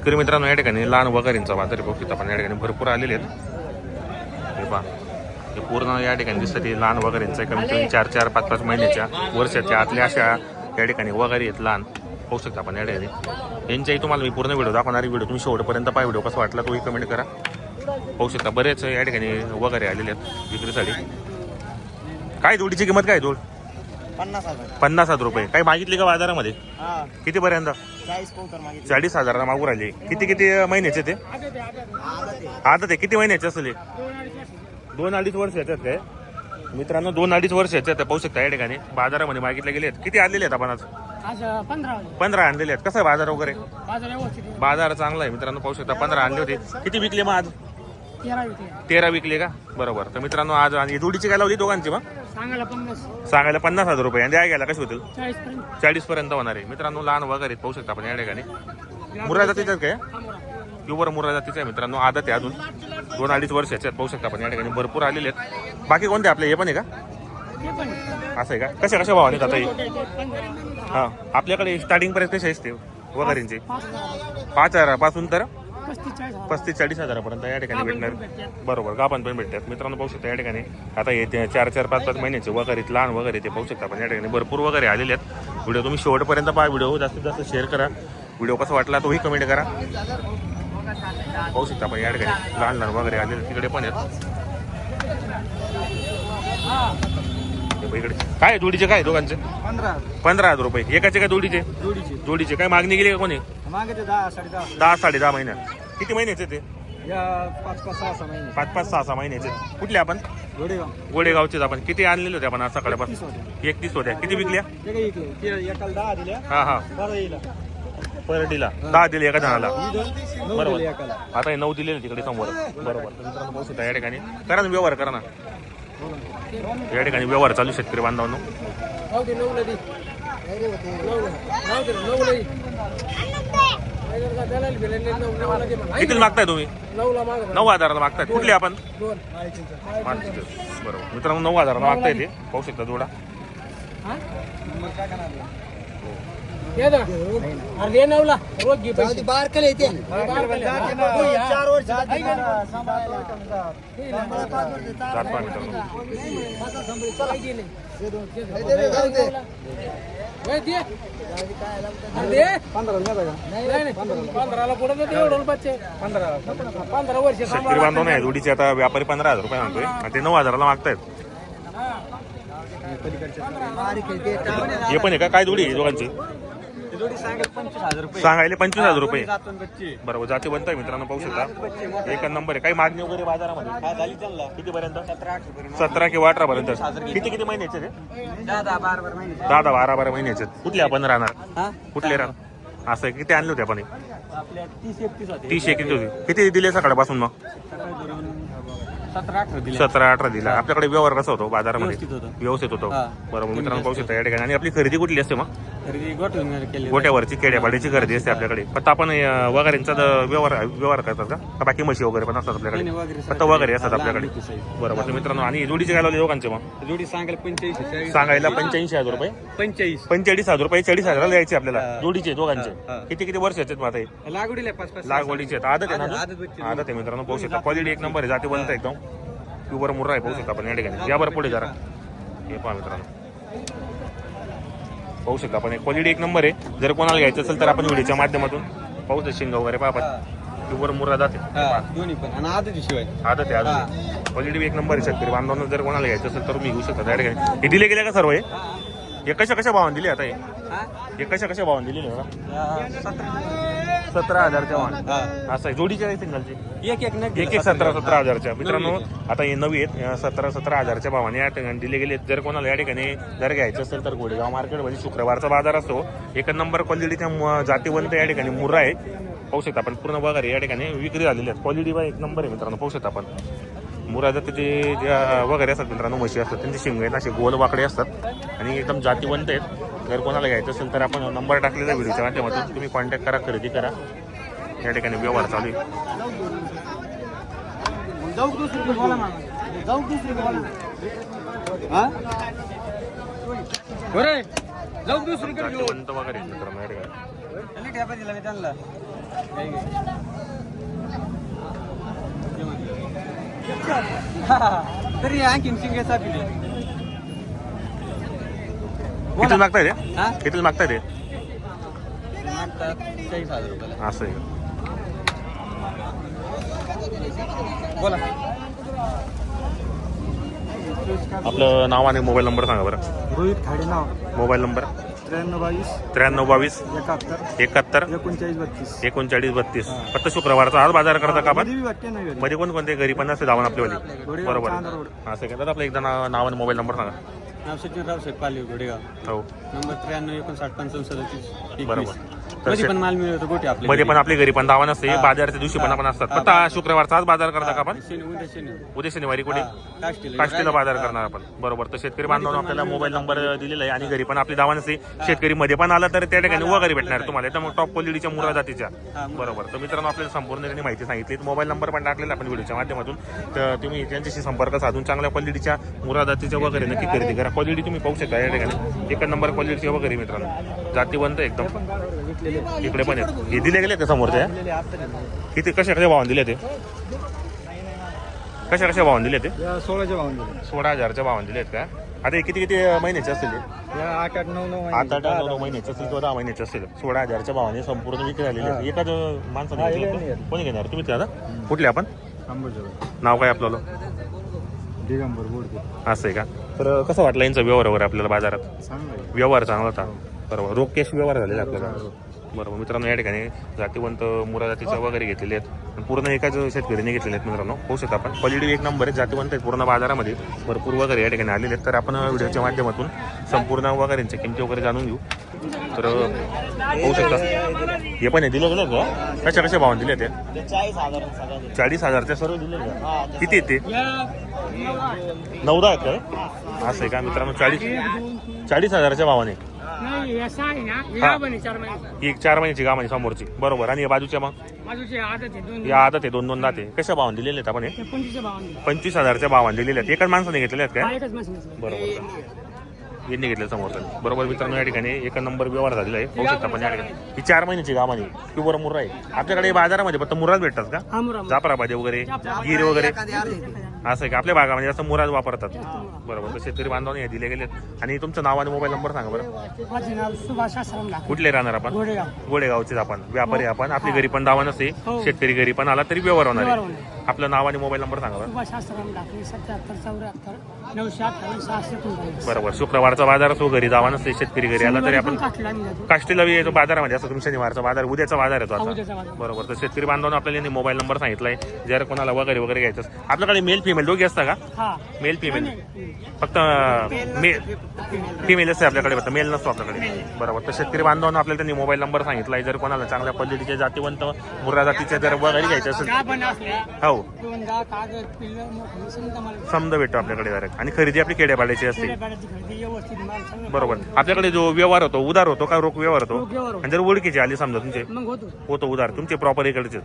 शेतकरी मित्रांनो या ठिकाणी लहान वगैरेंचा बाजार बघतो आपण. या ठिकाणी भरपूर आलेले आहेत. हे पहा. हे पूर्ण या ठिकाणी दिसतं ते लहान वगैरेंचा. कमीत कमी चार चार पाच पाच महिन्याच्या वर्षाच्या आतल्या अशा या ठिकाणी वगैरे आहेत लहान. पाहू शकता आपण या ठिकाणी. यांच्याही तुम्हाला मी पूर्ण व्हिडिओ दाखवणारी व्हिडिओ तुम्ही शेवटपर्यंत पाय व्हिडिओ कसा वाटला तोही कमेंट करा. पाहू शकता बरेच या ठिकाणी वगैरे आलेले आहेत विक्रीसाठी. काय जोडीची किंमत काय जोड? पन्नास हजार. पन्नास हजार रुपये. काही मागितली का बाजारामध्ये? कितीपर्यंत? चाळीस हजाराला मागू राहिले. किती किती महिन्याचे ते? आता ते किती महिन्याचे असेल? दोन अडीच वर्षाचे आहेत काय? मित्रांनो दोन अडीच वर्षाचे आहेत पाहू शकता या ठिकाणी. बाजारामध्ये मागितले गेले आहेत. किती आणलेले आहेत आपण आज? पंधरा आणलेले आहेत. कसं आहे बाजार वगैरे? बाजार व्यवस्थित आहे. बाजार चांगला आहे. मित्रांनो पाहू शकता पंधरा आणले होते. किती विकले मग आज? तेरा विकले. तेरा विकले का? बरोबर. तर मित्रांनो आज आणि जोडीची काय लावली दोघांची मग? सांगायला पन्नास. सांगायला पन्नास हजार रुपये. आणि द्या घ्यायला कशी होतील? चाळीस पर्यंत. चाळीस पर्यंत होणार आहे. मित्रांनो लहान वगैरे पाहू शकता आपण या ठिकाणी. मुरा जातीच्यात काय? प्युअर मुरा जातीचं आहे मित्रांनो आदत आहे अजून. दोन अडीच वर्षाचे आहेत पाहू शकता आपण या ठिकाणी. भरपूर आलेले आहेत. बाकी कोणते आपले? हे पण आहे का? असं आहे का? कशा कशा भावाने जाता येईल हां? आपल्याकडे स्टार्टिंग पर्यंत कसे असते वगैरेंचे. पाच हजारापासून तर पस्तीस चाळीस हजारापर्यंत या ठिकाणी पण भेटणार. बरोबर गाभण पण भेटतात. मित्रांनो पाहू शकता या ठिकाणी. आता हे ते चार चार पाच पाच महिन्याचे वगैरे लहान वगैरे ते पाहू शकता आपण. या ठिकाणी भरपूर वगैरे आलेले आहेत. व्हिडिओ तुम्ही शेवटपर्यंत पहा. व्हिडिओ जास्तीत जास्त शेअर करा. व्हिडिओ कसा वाटला तोही कमेंट करा. पाहू शकता आपण या ठिकाणी. लहान लहान वगैरे आलेले तिकडे पण आहेत. हे बघ इकडे. काय आहे जोडीचे काय दोघांचे? पंधरा पंधरा हजार रुपये. एकाचे काय जोडीचे जोडीची. जोडीचे. काय मागणी गेली का कोणी? मागे दहा साडे दहा. दहा साडे दहा महिन्यात किती महिन्याचे ते? या पाच पाच सहा सहा महिने. पाच पाच सहा सहा महिन्याचे कुठले आपण? घोडेगाव गोडेगावचेच आपण. किती आणलेले होते आपण आज सकाळपासून? एकतीस होत्या किती विकल्या? ते काही इकडे ते एकाला दहा दिल्या हा हा. बरं येईल परडीला दहा दिले एका जणाला. नऊ बरोबर. एकाला. आता हे नऊ दिलेले तिकडे समोर. बरोबर. तर मित्रांनो पाहू शकता या ठिकाणी. करा ना व्यवहार करा ना. या ठिकाणी व्यवहार चालू शेतकरी बांधवांनो. नाही, नऊ-. किती मागताय तुम्ही नऊला मागं. नऊ हजाराला मागताय कुठले आपण. बरोबर मित्रांनो नऊ हजाराला मागताय ते पाहू शकता जोडा हा? चार वर्ष शेतकरी बांधव नाही जोडीचे आता व्यापारी पंधरा हजार रुपये म्हणतोय. आणि ते नऊ हजाराला मागतायत. हे. पण आहे का? काय जोडी आहे दोघांची? सांगायले पंचवीस हजार रुपये. बरोबर जाती बनताय मित्रांनो पाहू शकता. एक नंबर आहे. काही मागणी वगैरे बाजारामध्ये? किती पर्यंत. सतरा किंवा अठरा पर्यंत. किती किती महिन्याचे दहा दहा बारा बारा महिन्याचे कुठले आपण राहणार? कुठले राहणार? असं आहे, किती आणले होते आपण तीस एक होते. किती दिले सकाळपासून मग? सतरा अठरा दिले. आपल्याकडे व्यवहार कसा होतो बाजारामध्ये? व्यवस्थित होतं. बरोबर मित्रांनो पाहू शकता. या ठिकाणी. आणि आपली खरेदी कुठली असते मग? खरेदी गोठवून केले गोट्यावरची खरेदी असते आपल्याकडे. फक्त आपण अं, वगैरेंचा व्यवहार व्यवहार करतात का? का बाकी म्हशी वगैरे पण असतात आपल्याकडे? फक्त वगैरे असतात आपल्याकडे. बरोबर तर मित्रांनो आणि जोडीचे काय लावले दोघांचे मग जोडी सांगायला पंच्याऐंशी चाळीस. सांगायला पंच्याऐंशी हजार रुपये? पंच्याऐंशी. पंचेचाळीस हजार रुपये चाळीस हजार द्यायचे आपल्याला. हा. जोडीचे दोघांचे. हा. किती किती वर्षाचे आहेत हे? लागवडीला पाच पाच लागवडीचे आहेत. आदत आहे ना आदत-. आदत आहे मित्रांनो पाहू शकता. क्वालिटी एक नंबर आहे जाती बनतं एकदम. प्युअर मुर्रा आहे पाहू शकता आपण या ठिकाणी. या बरं पुढे जरा. हे पहा मित्रांनो. पाहू शकता आपण. क्वालिटी एक नंबर आहे. जर कोणाला घ्यायचं असेल तर आपण व्हिडिओच्या माध्यमातून पाहू शकतो. शिंग वगैरे पहा आपण प्युअर मुर्रा जाते. दोन्ही पण. आणि आदती शिवाय. आदत आहे अजून क्वालिटी एक नंबर आहे शेतकरी बांधवांना. जर कोणाला घ्यायचं असेल तर मी घेऊ शकता. ठिकाणी हे दिले गेले का सर्व हे? हे. कशा कशा भावाने दिले आता हे? हे? कशा कशा भावाने दिले सतरा हजारच्या वाहन असं आहे. जोडीचे आहे सिंगलचे एक एक नाही. एक एक सतरा सतरा हजारच्या. मित्रांनो आता हे नवी आहेत. सतरा सतरा हजारच्या भावाने या ठिकाणी दिले गेले जर कोणाला या ठिकाणी जर घ्यायचं असेल तर गोडेगाव मार्केटमध्ये शुक्रवारचा बाजार असतो. एक नंबर क्वालिटीच्या जातीवंत या ठिकाणी मुर्रा आहे पाहू शकता आपण. पूर्ण वगैरे या ठिकाणी विक्री झालेली आहेत. क्वालिटी पण एक नंबर आहे मित्रांनो. पाहू शकता आपण. मुरा जातीचे ज्या वगैरे असतात मित्रांनो म्हशी असतात त्यांचे शिंग आहेत असे गोल वाकडे असतात. आणि एकदम जातीवंत आहेत. जर कोणाला घ्यायचं असेल तर आपण नंबर टाकलेला व्हिडिओच्या माध्यमातून. तुम्ही कॉन्टॅक्ट करा खरेदी करा. या ठिकाणी व्यवहार चालू आहे. हा वगैरे मित्रांनो या ठिकाणी. तरी आणखीन शिंगेचा पिले किती मागताय ते? हा? किती मागताय ते? मागतात चाळीस हजार रुपयाला. असं आहे बोला. आपलं नाव आणि मोबाईल नंबर सांगा बरं. रोहित खाडे नाव. Mobile number? त्र्याण्णव बावीस. त्र्याण्णव बावीस. एकाहत्तर. एकाहत्तर. एकोणचाळीस बत्तीस. एकोणचाळीस बत्तीस. फक्त शुक्रवारचा. आज बाजार करता का आपण? वाटते नाही. मध्ये कोण कोणते? घरी पण असते धावून आपल्यावाली बरोबर. असं आहे का? दादा आपलं एकदा नाव नाव आणि मोबाईल नंबर सांगा. नाव सचिन रावसाहेब पालवी घोडेगाव. हो. नंबर त्र्याण्णव एकोणसाठ पंचावन्न सदतीस बरोबर. मध्ये पण माल मिळतो गोटे आपले मध्ये पण आपली घरी पण दावा नसते बाजारच्या दिवशी पण आपण असतात. हा शुक्रवारचा आज बाजार करता का आपण. उद्या शनी उद्या शनिवारी. कुठे काष्टीला बाजार करणार आपण. बरोबर. तर शेतकरी बांधवांना आपल्याला मोबाईल नंबर दिलेला आहे आणि घरी पण आपली दावा नसते. शेतकरी मध्ये पण आला तर त्या ठिकाणी वगैरे भेटणार तुम्हाला. तर मग टॉप क्वालिटीच्या मुरा जातीच्या. बरोबर. तर मित्रांनो आपल्याला संपूर्ण त्यांनी माहिती सांगितली. मोबाईल नंबर पण टाकलेला आपण व्हिडिओच्या माध्यमातून. तर तुम्ही त्यांच्याशी संपर्क साधून चांगल्या क्वालिटीच्या मुरा जातीच्या वगैरे नक्की खरेदी करा. क्वालिटी तुम्ही पाहू शकता या ठिकाणी. एक नंबर क्वालिटीचे वगैरे मित्रांनो. जातीवंत एकदम. इकडे पण आहेत. हे दिले गेले का समोरच्या किती कशा कशा भावाने दिले ते? कशा कशा भावाने दिले ते? सोळाच्या भावून दिले. सोळा हजारच्या भावाने दिलेत का? आता हे किती किती महिन्याचे असतील आठ आठ नऊ नऊ आठ आठ नऊ नऊ महिन्याचे. असतील किंवा दहा महिन्याचे असतील. सोळा हजारच्या भावाने संपूर्ण विक्री झालेली आहे. एकाच माणसाने घेतलं. कोणी घेणार? तुम्ही दादा कुठले आपण? नाव काय आपल्याला दिगंबर बोडके असं आहे का? तर कसं वाटलं यांचा व्यवहार वगैरे आपल्याला बाजारात? व्यवहार चांगला होता. बरोबर. रोख कॅश व्यवहार झालेला आपल्याला. बरोबर. मित्रांनो या ठिकाणी जातीवंत मुरा जातीच्या वगैरे घेतलेले आहेत. पूर्ण एकाच शेतकरीने घेतलेले आहेत मित्रांनो. होऊ शकता आपण. क्वालिटी एक नंबर आहे. जातीवंत आहेत. पूर्ण बाजारामध्ये भरपूर वगैरे या ठिकाणी आलेले आहेत. तर आपण व्हिडिओच्या माध्यमातून संपूर्ण वगैरेंच्या किमती वगैरे जाणून घेऊ. तर होऊ शकता. हे पण आहे. दिले गेले का कशा कशा भावाने दिले ते? चाळीस हजार चाळीस हजारच्या सर्व दिले किती आहेत ते? नऊदा आहेत काय असं आहे का मित्रांनो? चाळीस चाळीस हजाराच्या भावाने. नाही असं आहे ना. या बने चार महिने ही एक चार महिन्याची गाव आहे समोरची. बरोबर. आणि या बाजूच्या मग? बाजूचे आदत आहे दोन या आदत आहे दोन दोन दाते. कशा भावाने दिलेले आहेत आपण हे? भावाने पंचवीस हजारच्या भावाने दिलेले आहेत. एकाच माणसाने घेतलेले आहेत हा काय एकच मशीन बरोबर. यांनी घेतले समोर बरोबर मित्रांनो या ठिकाणी एक नंबर व्यवहार झालेला आहे. होऊ शकता पण या ठिकाणी. ही चार महिन्याची गावाने प्युअर मुर्रा आहे आपल्याकडे बाजारामध्ये फक्त मुर्राच भेटतात का? हा जाफराबादी वगैरे गिर वगैरे. असं आहे का? आपल्या भागामध्ये जास्त मुराज वापरतात. बरोबर. शेतकरी बांधवांनी हे दिले गेलेत आणि तुमचं नाव आणि मोबाईल नंबर सांगा बरं. कुठले राहणार आपण? गोडेगाव गोडेगावचेच आपण. व्यापारी आपण. आपली घरी पण दावा नसते. हो. शेतकरी घरी पण आला तरी व्यवहार होणार आपलं नाव आणि मोबाईल नंबर सांगा बरं. सत्याहत्तर चौऱ्याहत्तर बरोबर. शुक्रवारचा बाजार असो घरी दावा नसते शेतकरी घरी आला तरी आपण काष्टीला बी येतो बाजारामध्ये. असं तुम्ही शनिवारचा बाजार उद्याचा बाजार येतो आता. बरोबर. तर शेतकरी बांधवांना आपल्याला यांनी मोबाईल नंबर सांगितलाय. जर कोणाला वगैरे वगैरे घ्यायचं. आपल्याकडे मेल फिमेल दोघी असता का? मेल फिमेल फक्त मेल फिमेल असते आपल्याकडे फक्त मेल नसतो आपल्याकडे. बरोबर. तर शेतकरी बांधवांना आपल्याला त्यांनी मोबाईल नंबर सांगितलाय. जर कोणाला चांगल्या पद्धतीचे जातीवंत मुर्रा जातीचे जर वगैरे घ्यायचे असेल. हो. समजा भेटतो आपल्याकडे डायरेक्ट आणि खरेदी आपली खेड्यापाड्याची असते. खेड्यापाड्याची खरेदी व्यवस्थित माल सगळं बरोबर. आपल्याकडे जो व्यवहार होतो उधार होतो का रोख व्यवहार होतो? रोख व्यवहार होतो. आणि जर ओळखीचे आली समजा तुमचे मग होतो. होतो उधार तुमचे प्रॉपर इकडचे.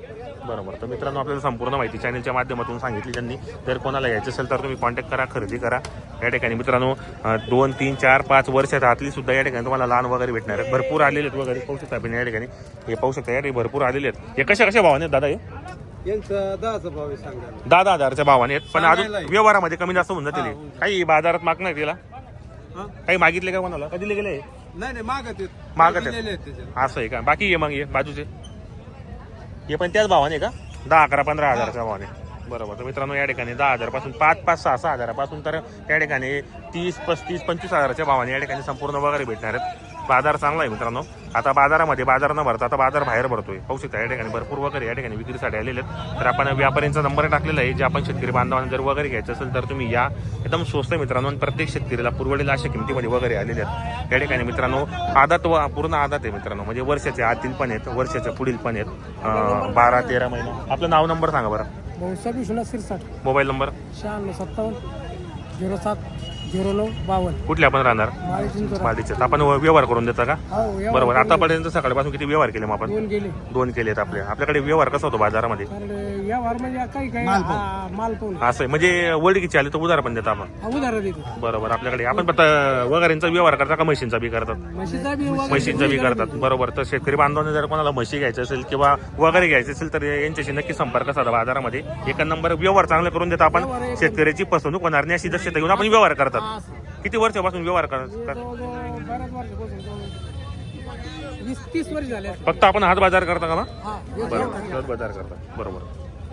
बरोबर. तर मित्रांनो आपल्याला संपूर्ण माहिती चॅनलच्या माध्यमातून सांगितली त्यांनी. जर कोणाला यायचं असेल तर तुम्ही कॉन्टॅक्ट करा खरेदी करा. या ठिकाणी मित्रांनो अं, दोन तीन चार पाच वर्षाच्या आतली सुद्धा या ठिकाणी तुम्हाला लहान वगैरे भेटणार आहेत. भरपूर आलेले आहेत वगैरे. पाहू शकता आपण या ठिकाणी. हे पाहू शकता या ठिकाणी भरपूर आलेले आहेत. हे कशा कशा भावाने आहेत दादा हे? यांचं दहाचा भाव आहे सांगा दहा दहा हजारच्या भावाने आहेत पण अजून सांगायला आहे. व्यवहारामध्ये कमी जास्त होऊन जातील. हे. काही बाजारात माग नाही तिला हा? काही मागितले का कोणाला? कधी दिले गेले? नाही नाही मागत आहेत. मागत आहेत. दिलेले आहेत त्याच्यात. असं आहे का? बाकी ये मग ये बाजूचे. हे पण त्याच भावाने का? दहा अकरा पंधरा हजारच्या भावाने. बरोबर. तर मित्रांनो या ठिकाणी दहा हजारपासून पाच पाच सहा सहा हजारापासून तर या ठिकाणी तीस पस्तीस पंचवीस हजाराच्या भावाने या ठिकाणी संपूर्ण वगैरे भेटणार आहेत. बाजार चांगला आहे मित्रांनो. आता बाजारामध्ये बाजार न भरता आता बाजार बाहेर भरतोय. पाहू शकता या ठिकाणी भरपूर वगैरे या ठिकाणी विक्रीसाठी आलेले आहेत. तर आपण व्यापाऱ्यांचा नंबर टाकलेला आहे. जे आपण शेतकरी बांधवांना जर वगैरे घ्यायचं असेल तर तुम्ही या. एकदम स्वस्त मित्रांनो आणि प्रत्येक शेतकरीला पुरवडेला अशा किमतीमध्ये वगैरे आलेले आहेत. या ठिकाणी मित्रांनो आदात व पूर्ण आदात आहे मित्रांनो. म्हणजे वर्षाचे आतील पण आहेत वर्षाच्या पुढील पण आहेत. बारा तेरा महिना. आपलं नाव नंबर सांगा बरं. Vishwanath mobile number. शहाण्णव सत्तावन्न झिरो सात. झिरो नऊ बावन्न. कुठले आपण राहणार? माळी चिंचोरा. आपण व्यवहार करून देता का? हो बरोबर. आतापर्यंत सकाळपासून किती व्यवहार केले मग आपण? दोन गेले दोन केलेत आपले. आपल्याकडे व्यवहार कसा होतो बाजारामध्ये? व्यवहार म्हणजे काही काही हा, माल पाहून. असं आहे. म्हणजे वडकीची आली तर उधार पण देता आपण? हा, उधार देतो. बरोबर आपल्याकडे. आपण फक्त वगैरेंचा व्यवहार करता का म्हशींचा बी करतात? म्हशीचा बी म्हशींचा बी करतात. बरोबर तर शेतकरी बांधवांनी जर कोणाला म्हशी घ्यायचं असेल किंवा वगैरे घ्यायचं असेल तर यांच्याशी नक्की संपर्क साधा बाजारामध्ये. एका नंबर व्यवहार चांगले करून देता आपण. शेतकऱ्याची फसवणूक होणार नाही अशी दक्षता घेऊन आपण व्यवहार करतात. असं. किती वर्षापासून व्यवहार करतात जवळजवळ बऱ्याच वर्षापासून जवळ वीस तीस वर्ष झाले असतील. फक्त आपण हात बाजार करता का मग? हा बरोबर हात बाजार करता. बरोबर.